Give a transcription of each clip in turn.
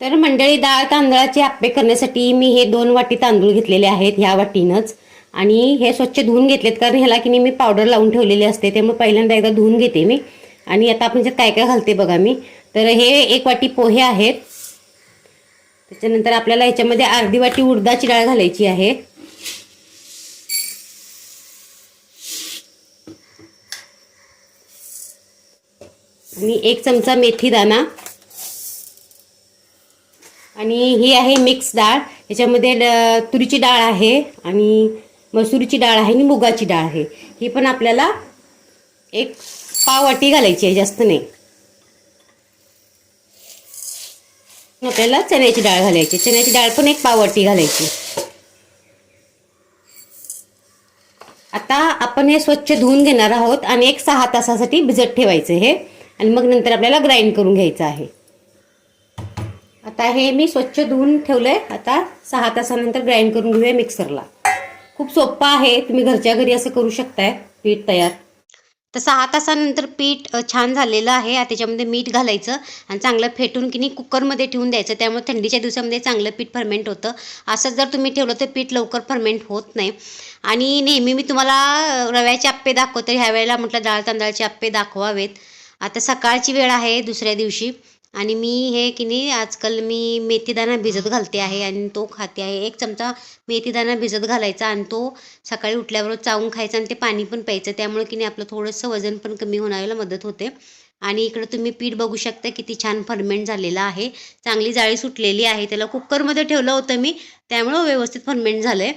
तर मंडळी डाळ तांदळाचे आप्पे करण्यासाठी मी हे दोन वाटी तांदूळ घेतलेले आहेत ह्या वाटीनंच. आणि हे स्वच्छ धुवून घेतलेत कारण ह्याला की नाही मी पावडर लावून ठेवलेली असते त्यामुळे पहिल्यांदा एकदा धुवून घेते मी. आणि आता आपण ज्यात काय काय घालते बघा मी. तर हे एक वाटी पोहे आहेत. त्याच्यानंतर आपल्याला ह्याच्यामध्ये अर्धी वाटी उडदाची डाळ घालायची आहे. आणि एक चमचा मेथी दाणा आणि ही आहे मिक्स डाळ. याच्यामध्ये ड- तुरीची डाळ आहे आणि मसुरीची डाळ आहे आणि मुगाची डाळ आहे. ही पण आपल्याला एक पाव वाटी घालायची आहे जास्त नाही. आपल्याला चण्याची डाळ घालायची चण्याची डाळ पण एक पाववाटी घालायची आता आपण हे स्वच्छ धुवून घेणार आहोत आणि एक सहा तासासाठी भिजत ठेवायचं हे. आणि मग नंतर आपल्याला ग्राइंड करून घ्यायचं आहे. आता हे मी स्वच्छ धुवून ठेवलंय. आता सहा तासानंतर ग्राइंड करून घेऊया मिक्सरला खूप सोपं आहे. तुम्ही घरच्या घरी असं करू शकताय. पीठ तयार. तर सहा तासानंतर पीठ छान झालेलं आहे. त्याच्यामध्ये मीठ घालायचं आणि चांगलं फेटून की नाही कुकरमध्ये ठेवून द्यायचं. त्यामुळे थंडीच्या दिवसामध्ये चांगलं पीठ फर्मेंट होतं. असं जर तुम्ही ठेवलं तर पीठ लवकर फर्मेंट होत नाही. आणि नेहमी मी तुम्हाला रव्याचे आप्पे दाखवते. ह्या वेळेला म्हटलं डाळ तांदळाचे आप्पे दाखवावेत. आता सकाळची वेळ आहे दुसऱ्या दिवशी. आणि मी हे की नाही आजकाल मी मेथीदाणा भिजत घालते आहे आणि तो खाते आहे. एक चमचा मेथीदाणा भिजत घालायचा आणि तो सकाळी उठल्याबरोबर चावून खायचा आणि ते पाणी पण प्यायचं. त्यामुळे की नाही आपलं थोडंसं वजन पण कमी होण्याला मदत होते. आणि इकडं तुम्ही पीठ बघू शकता किती छान फर्मेंट झालेलं आहे. चांगली जाळी सुटलेली आहे. त्याला कुकरमध्ये ठेवलं होतं मी. त्यामुळं व्यवस्थित फर्मेंट झालं आहे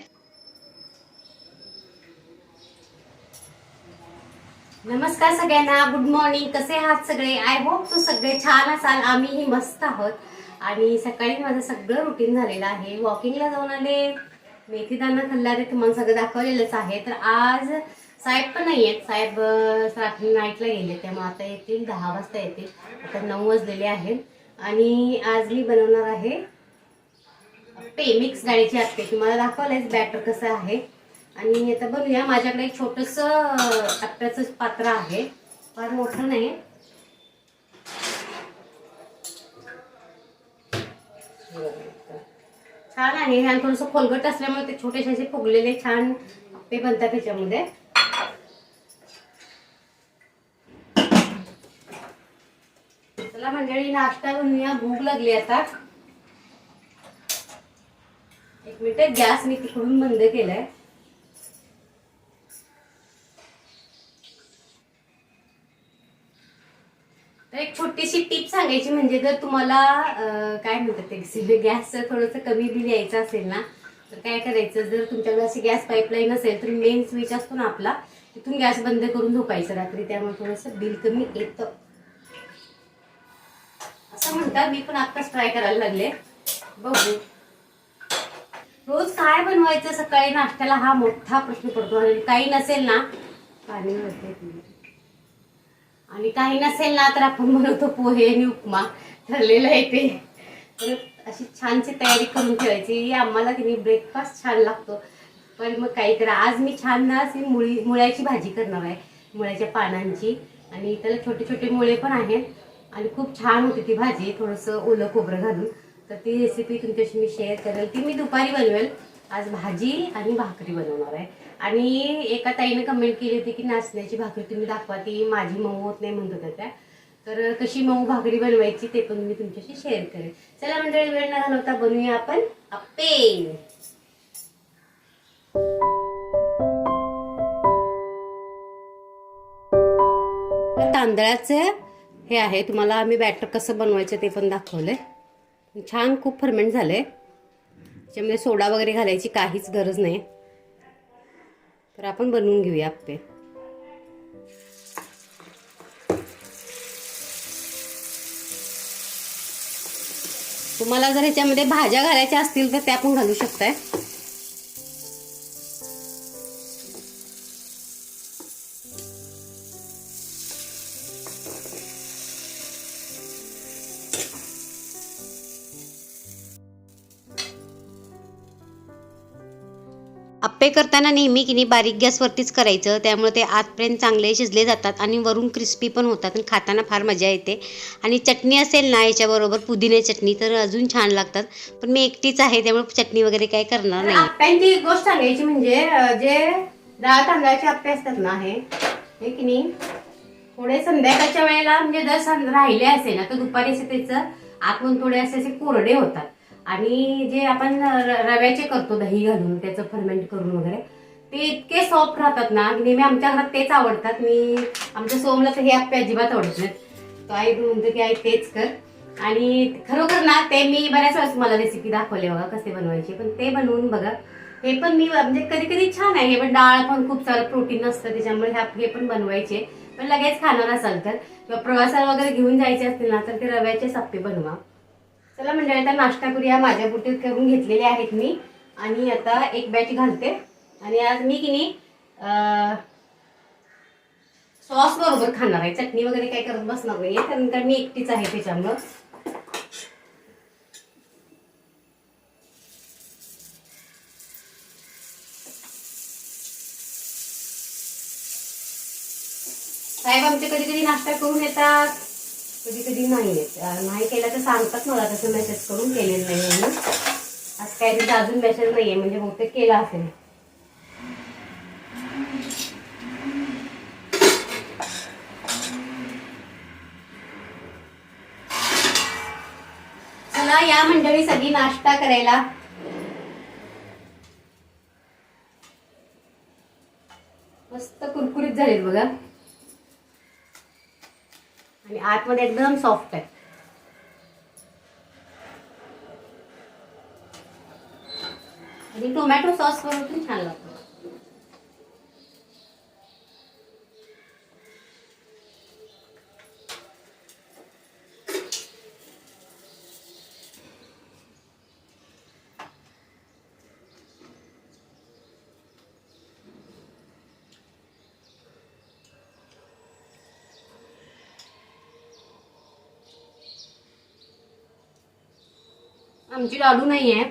नमस्कार सगळ्यांना. गुड मॉर्निंग कसे आहात सगळे? आय होप तू सगळे छान असाल. आम्हीही मस्त आहोत. आणि सकाळी माझं सगळं रुटीन झालेलं आहे. वॉकिंगला जाऊन आले. मेथी दाणा खाल्ला. ते तुम्हाला सगळं दाखवलेलंच आहे. तर आज साहेब पण नाही आहेत. साहेब रात्री नाईटला गेले. त्यामुळे आता येतील. दहा वाजता येतील. आता नऊ वाजलेले आहेत. आणि आज मी बनवणार आहे. पे मिक्स डाळीची आप्पे तुम्हाला दाखवलंयच बॅटर कसं आहे. आणि आता बघूया माझ्याकडे एक छोटस आप्याचं पात्र आहे. फार मोठं नाही. छान आहे. आणि थोडंसं खोलगट असल्यामुळे ते छोटेसे असे फुगलेले छान आप्पे बनतात त्याच्यामध्ये चला मंडळी नाश्ता बनवूया भूक लागली आता. एक मिनिट गॅस मी तिकडून बंद केलाय. तर एक छोटीशी टीप सांगायची म्हणजे जर तुम्हाला काय म्हणतात ते गॅस थोडंसं कमी बिल यायचं असेल ना तर काय करायचं जर तुमच्याकडे अशी गॅस पाईपलाईन असेल तर मेन स्विच असतो ना आपला तिथून गॅस बंद करून झोपायचं रात्री त्यामुळे थोडंसं बिल कमी येतं. असं म्हणतात मी पण आत्ताच ट्राय करायला लागले. बघू. रोज काय बनवायचं? सकाळी नाश्त्याला हा मोठा प्रश्न पडतो. आणि काही नसेल ना पाणी भरते आणि काही नसेल ना तर आपण बनवतो पोहे आणि उपमा. ठरलेलं आहे ते. परत अशी छानशी तयारी करून ठेवायची. आम्हाला की ब्रेकफास्ट छान लागतो. पण मग काही करा आज मी छान ना अशी मुळी मुळ्याची भाजी करणार आहे. मुळ्याच्या पानांची. आणि त्याला छोटे छोटे मुळे पण आहेत. आणि खूप छान होती ती भाजी. थोडंसं ओलं खोबरं घालून. तर ती रेसिपी तुमच्याशी मी शेअर करेल. ती मी दुपारी बनवेल. आज भाजी आणि भाकरी बनवणार आहे. आणि एका ताईने कमेंट केली होती की नाचण्याची भाकरी तुम्ही दाखवा ती माझी मऊ होत नाही म्हणत होत्या त्या. तर कशी मऊ भाकरी बनवायची ते पण मी तुमच्याशी शेअर करेन. चला मंडळी वेळ न घालवता बनवूया आपण अप्पे तांदळाचं हे आहे तुम्हाला आम्ही बॅटर कसं बनवायचं ते पण दाखवलंय. छान खूप फर्मेंट झालंय. त्याच्यामध्ये सोडा वगैरे घालायची काहीच गरज नाही. तर आपण बनवून घेऊया आप्पे तुम्हाला जर ह्याच्यामध्ये भाज्या घालायच्या असतील तर त्या पण घालू शकताय. आप्पे करताना नेहमी की नाही बारीक गॅसवरतीच करायचं. त्यामुळे ते आतपर्यंत चांगले शिजले जातात आणि वरून क्रिस्पी पण होतात आणि खाताना फार मजा येते. आणि चटणी असेल ना याच्याबरोबर पुदिने चटणी तर अजून छान लागतात. पण मी एकटीच आहे त्यामुळे चटणी वगैरे काही करणार नाही. आप्प्यांची एक गोष्ट सांगायची म्हणजे जे डाळ तांदळाचे आप्पे असतात ना हे की नाही थोडे संध्याकाळच्या वेळेला म्हणजे जर राहिले असेल ना तर दुपारी असे त्याचं आतून थोडे असे असे कोरडे होतात. आणि जे आपण र- रव्याचे करतो दही घालून त्याचं फर्मेंट करून वगैरे ते इतके सॉफ्ट राहतात ना की नेहमी आमच्या घरात तेच आवडतात. मी आमच्या सोमला तर हे आप्पे अजिबात आवडत नाहीत. तो आई म्हणतो की आई तेच कर. आणि खरोखर ना ते मी बऱ्याच वेळेस मला रेसिपी दाखवले बघा कसे बनवायचे. पण ते बनवून बघा हे पण मी म्हणजे कधी कधी छान आहे. हे पण डाळ पण खूप सारं प्रोटीन असतं त्याच्यामुळे हे पण बनवायचे. पण लगेच खाणार असाल तर. किंवा प्रवासाला वगैरे घेऊन जायचे असतील ना तर ते रव्याचे साप्पे बनवा. चला म्हणजे आता नाश्ता करूया. माझ्या बुटीत करून घेतलेले आहेत मी. आणि आता एक बॅच घालते. आणि आज मी की नाही सॉस बरोबर खाणार आहे. चटणी वगैरे काही करत बसणार नाही कारण का मी एकटीच आहे त्याच्यामुळं. साहेब आमचे कधी कधी नाश्ता करून येतात. कधी कधी नाही येत नाही केलं तर सांगतात मला तसं मेसेज करून केलेलं नाही म्हणून आज काय तिथं अजून मेसेज नाहीये म्हणजे बहुतेक केला असेल. चला या मंडळी सगळी नाश्ता करायला. मस्त कुरकुरीत झालेत बघा. आणि आतमध्ये एकदम सॉफ्ट आहे. आणि टोमॅटो सॉस पण छान लागतो. आमची लाडू नाही आहे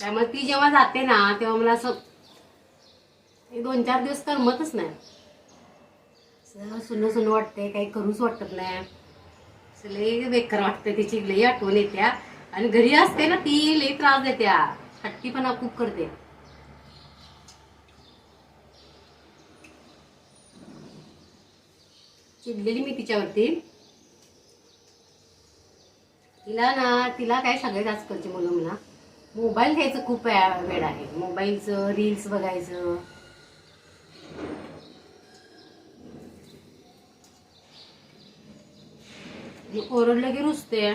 त्यामुळे ती जेव्हा जाते ना तेव्हा मला असं दोन चार दिवस करमतच नाही. असं सुन्न सुन्न वाटते काही करूच वाटत नाही. असं लई बेकार वाटते तिची लई आठवण येत्या. आणि घरी असते ना ती लई त्रास देत्या. हट्टीपणा खूप करते. चिडलेली मी तिच्यावरती. तिला ना तिला काय सांगायचं आजकालची मुलं मला मोबाईल घ्यायचं खूप वेळ वेळ आहे. मोबाईलचं रील्स बघायचं. ओरडलं की रुजते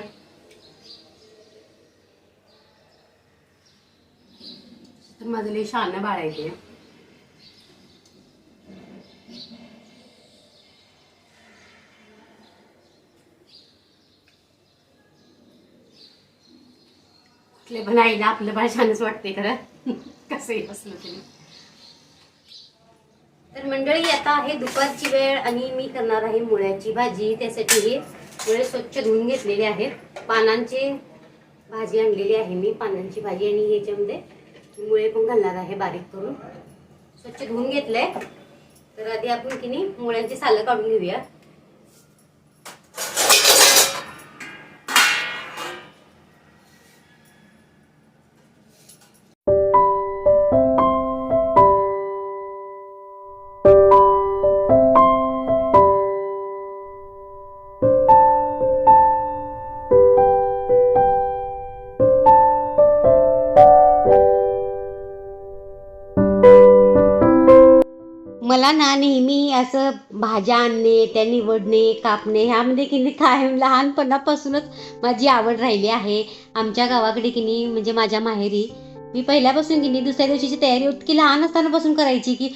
तर माझं लई शान बाळायचे कुठले पण आईला आपलं बाळ छानच वाटते खरं. कसंही असलं तरी. तर मंडळी आता आहे दुपारची वेळ आणि मी करणार आहे मुळ्याची भाजी. त्यासाठी हे मुळे स्वच्छ धुवून घेतलेले आहेत. पानांची भाजी आणलेली आहे मी पानांची भाजी आणि ह्याच्यामध्ये मुळे पण घालणार आहे बारीक करून. स्वच्छ धुवून घेतलंय. तर आधी आपण की नाही मुळ्यांची सालं काढून घेऊया. मला ना नेहमी असं भाज्या आणणे त्या निवडणे कापणे ह्यामध्ये की नाही कायम लहानपणापासूनच माझी आवड राहिली आहे. आमच्या गावाकडे की नाही म्हणजे माझ्या माहेरी मी पहिल्यापासून की नाही दुसऱ्या दिवशीची तयारी इतकी लहान असतानापासून करायची की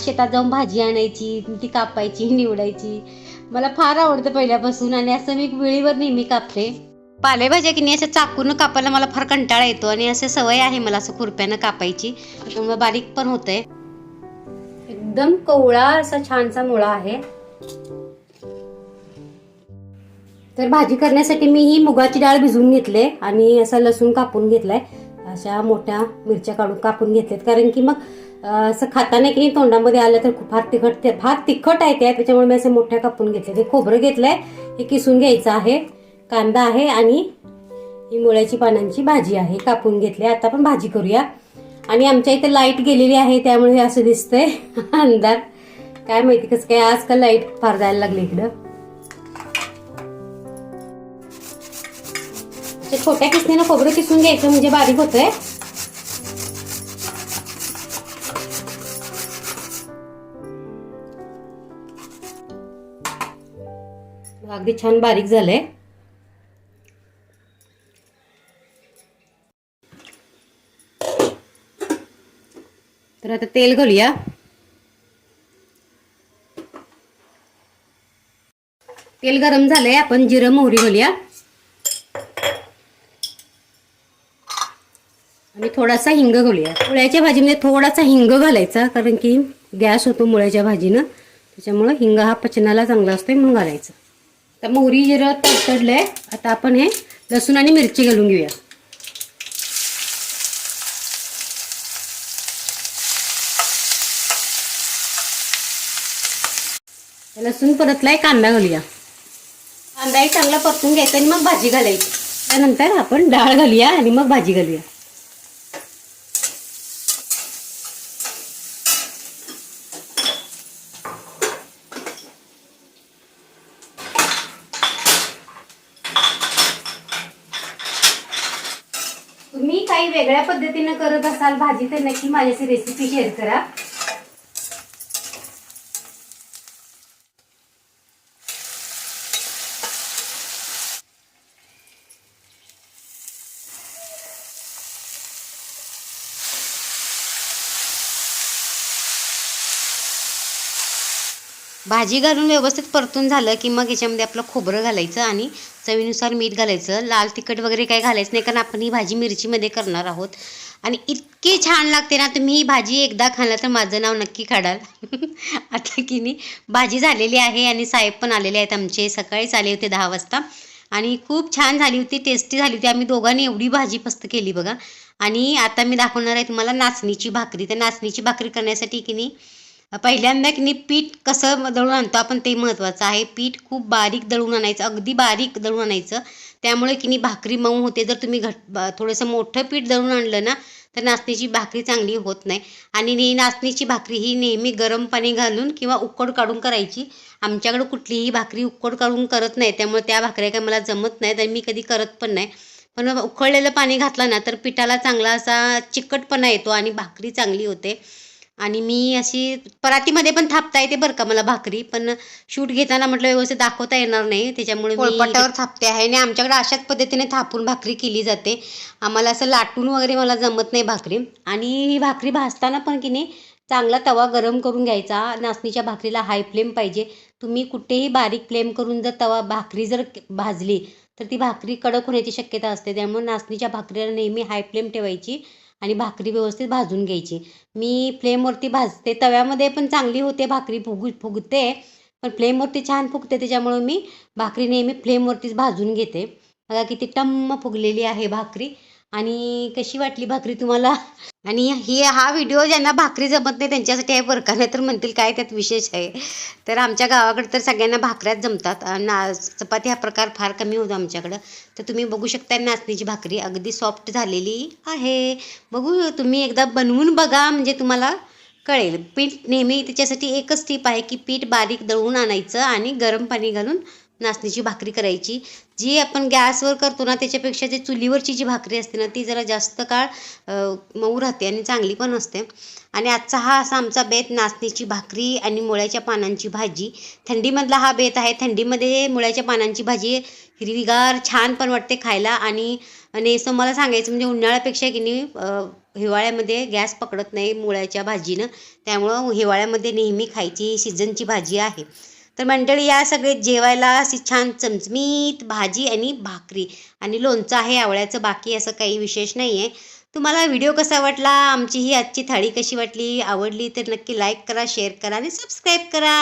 शेतात जाऊन भाजी आणायची ती कापायची निवडायची. मला फार आवडतं पहिल्यापासून आणि असं मी वेळीवर नेहमी कापते. पालेभाज्या की नाही असं चाकून कापायला मला फार कंटाळा येतो आणि असं सवय आहे मला असं खुरप्यानं कापायची. बारीक पण होतंय. एकदम कोवळा असा छानसा मुळा आहे. तर भाजी करण्यासाठी मी ही मुगाची डाळ भिजवून घेतले आणि असा लसूण कापून घेतलाय. अशा मोठ्या मिरच्या काढून कापून घेतल्यात. कारण की मग असं खाताना की तोंडामध्ये आलं तर खूप फार तिखट ते फार तिखट आहे ते. त्याच्यामुळे मी असं मोठ्या कापून घेतले ते खोबरं घेतलंय. हे किसून घ्यायचं आहे. कांदा आहे आणि ही मुळ्याची पानांची भाजी आहे. कापून घेतली. आता आपण भाजी करूया. आणि आमच्या इथे लाइट गेलेली आहे त्यामुळे हे असं दिसतंय. अंधार. काय माहिती कसं काय आजकाल लाइट फार जायला लागली इकडं. छोट्या किसणीनं खोबरं किसून घ्यायचं म्हणजे बारीक होतंय. अगदी छान बारीक झालंय. तर आता तेल घालूया. तेल गरम झालंय आपण जिरं मोहरी घालूया. आणि थोडासा हिंग घालूया. मुळ्याच्या भाजीमध्ये थोडासा हिंग घालायचा कारण की गॅस होतो मुळ्याच्या भाजीनं. त्याच्यामुळं हिंग हा पचनाला चांगला असतो म्हणून घालायचं. तर मोहरी जिरं तडतडलंय. आता आपण हे लसूण आणि मिरची घालून घेऊया. लसूण परतलाय कांदा घालूया. कांदाही चांगला परतून घ्यायचा आणि मग भाजी घालायची. त्यानंतर आपण डाळ घालूया आणि मग भाजी घालूया. तुम्ही काही वेगळ्या पद्धतीनं करत असाल भाजी तर नक्की माझ्याशी रेसिपी शेअर करा. भाजी घालून व्यवस्थित परतून झालं की मग याच्यामध्ये आपलं खोबरं घालायचं आणि चवीनुसार मीठ घालायचं. लाल तिखट वगैरे काही घालायचं नाही कारण आपण ही भाजी मिरचीमध्ये करणार आहोत. आणि इतकी छान लागते ना तुम्ही ही भाजी एकदा खाल्ला तर माझं नाव नक्की काढाल. आता की नाही भाजी झालेली आहे आणि साहेब पण आलेले आहेत आमचे. सकाळीच आले होते दहा वाजता. आणि खूप छान झाली होती टेस्टी झाली होती. आम्ही दोघांनी एवढी भाजी मस्त केली बघा. आणि आता मी दाखवणार आहे तुम्हाला नाचणीची भाकरी. तर नाचणीची भाकरी करण्यासाठी की नाही पहिल्यांदा की नाही पीठ कसं दळून आणतो आपण ते महत्त्वाचं आहे. पीठ खूप बारीक दळून आणायचं अगदी बारीक दळून आणायचं. त्यामुळे की नाही भाकरी मऊ होते. जर तुम्ही घट थोडंसं मोठं पीठ दळून आणलं ना तर नाचणीची भाकरी चांगली होत नाही. आणि नाचणीची भाकरी ही नेहमी गरम पाणी घालून किंवा उकड काढून करायची. आमच्याकडं कुठलीही भाकरी उकड काढून करत नाही. त्यामुळे त्या भाकऱ्या काय मला जमत नाही तर मी कधी करत पण नाही. पण उकळलेलं पाणी घातलं ना तर पिठाला चांगला असा चिकटपणा येतो आणि भाकरी चांगली होते. आणि मी अशी परातीमध्ये पण थापता येते बरं का मला भाकरी पण शूट घेताना म्हटलं व्यवस्थित दाखवता येणार नाही त्याच्यामुळे पोळपाटावर थापते आहे आणि आमच्याकडे अशाच पद्धतीने थापून भाकरी केली जाते. आम्हाला असं लाटून वगैरे मला जमत नाही भाकरी. आणि ही भाकरी भाजताना पण की नाही चांगला तवा गरम करून घ्यायचा. नाचणीच्या भाकरीला हाय फ्लेम पाहिजे. तुम्ही कुठेही बारीक फ्लेम करून जर तवा भाकरी जर भाजली तर ती भाकरी कडक होण्याची शक्यता असते. त्यामुळे नाचणीच्या भाकरीला नेहमी हाय फ्लेम ठेवायची. आणि भाकरी व्यवस्थित भाजून घ्यायची. मी फ्लेमवरती भाजते. तव्यामध्ये पण चांगली होते भाकरी फुगू फुगते पण फ्लेमवरती छान फुगते त्याच्यामुळं मी भाकरी नेहमी फ्लेमवरतीच भाजून घेते. बघा किती टम्म फुगलेली आहे भाकरी. आणि कशी वाटली भाकरी तुम्हाला? आणि हे हा व्हिडिओ ज्यांना भाकरी जमत नाही त्यांच्यासाठी आहे बरं का? नाही तर म्हणतील काय त्यात विशेष आहे. तर आमच्या गावाकडे तर सगळ्यांना भाकऱ्याच जमतात. ना चपाती हा प्रकार फार कमी होतो आमच्याकडं. तर तुम्ही बघू शकता नाचणीची भाकरी अगदी सॉफ्ट झालेली आहे. बघू तुम्ही एकदा बनवून बघा म्हणजे तुम्हाला कळेल. पीठ नेहमी त्याच्यासाठी एकच टीप आहे की पीठ बारीक दळून आणायचं आणि गरम पाणी घालून नाचणीची भाकरी करायची. जी आपण गॅसवर करतो ना त्याच्यापेक्षा जे चुलीवरची जी भाकरी असते ना ती जरा जास्त काळ मऊ राहते आणि चांगली पण असते. आणि आजचा हा असा आमचा बेत नाचणीची भाकरी आणि मुळ्याच्या पानांची भाजी. थंडीमधला हा बेत आहे. थंडीमध्ये मुळ्याच्या पानांची भाजी हिरवीगार छान पण वाटते खायला. आणि आणि मला सांगायचं म्हणजे उन्हाळ्यापेक्षा की नाही हिवाळ्यामध्ये गॅस पकडत नाही मुळ्याच्या भाजीनं. त्यामुळं हिवाळ्यामध्ये नेहमी खायची ही सीझनची भाजी आहे. तर मंडळी या सगळे जेवायला अशी छान चमचमीत भाजी आणि भाकरी आणि लोणचं आहे आवळ्याचं बाकी असं काही विशेष नाही आहे तुम्हाला व्हिडिओ कसा वाटला आमची ही आजची थाळी कशी वाटली आवडली तर नक्की लाईक करा शेअर करा आणि सबस्क्राईब करा.